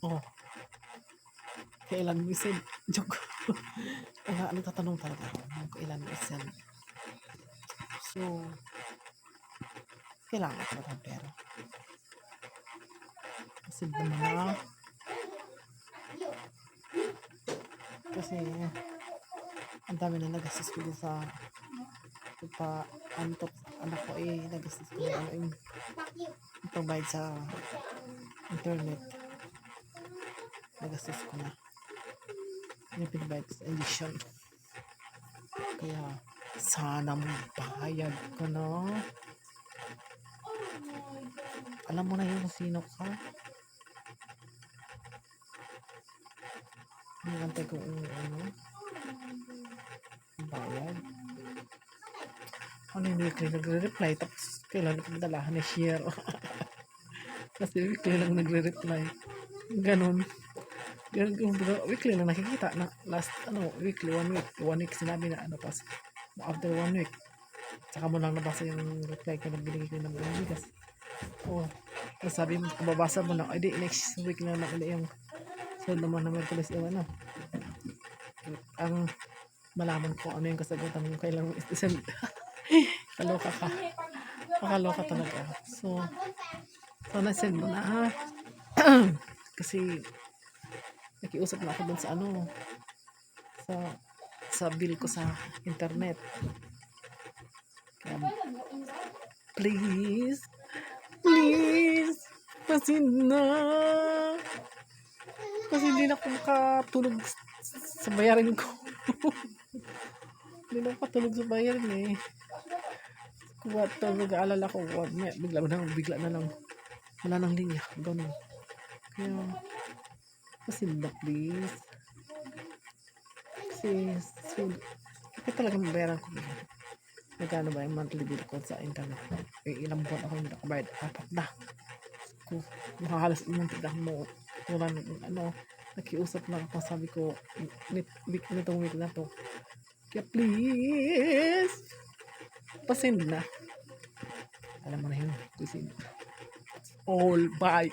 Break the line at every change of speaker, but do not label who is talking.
Oh. Kailan mo isend? Joke. Kaya nagtatanong talaga ako kailan mo isend. So, kailangan ko ng pera. Kasi na. Kasi, ang dami na nagastos ko sa pa antok anak ko eh nagastos ko ano yung pagbayad sa internet nagastos ko na. Ko sa edition. Kaya sana magbayad ka na alam mo na yun kung sino ka. Hinihantay ko yung ano bayad. Ano yung weekly? Nagre-reply. Tapos kailan pagdalahan ni share kasi weekly lang nagre-reply. Ganun yung weekly lang nakikita na last ano weekly one week one week sinabi na ano tapos after one week saka mo lang nabasa yung reply ko na binigay ko ng bigas oh tapos sabi mo kababasa mo lang ay di next week na naman yung so naman naman tulis yung ano ang malaman ko ano yung kasagutan mo kailan mo isend kaloka ka makaloka talaga so sana send mo na ha kasi nakiusap na ako dun sa ano sa sa bill ko sa internet. Kaya please please pasin na. Kasi hindi na ako makatulog sa bayarin ko. Hindi na ako makatulog sa bayarin eh. Kung what nag-aalala ko what, bigla na bigla na lang. Wala nang linya. Ganun. Kaya na please kasi so, kasi talaga mabayaran ko magkano ba yung monthly bill ko sa internet? Eh, ilang buwan ako hindi nakabayad. Apat na. Ko makahalas yung tindahan mo. Wala ano nakiusap na ako. Sabi ko week nitong week na to. Kaya please pasend na. Alam mo na yun kasi all bye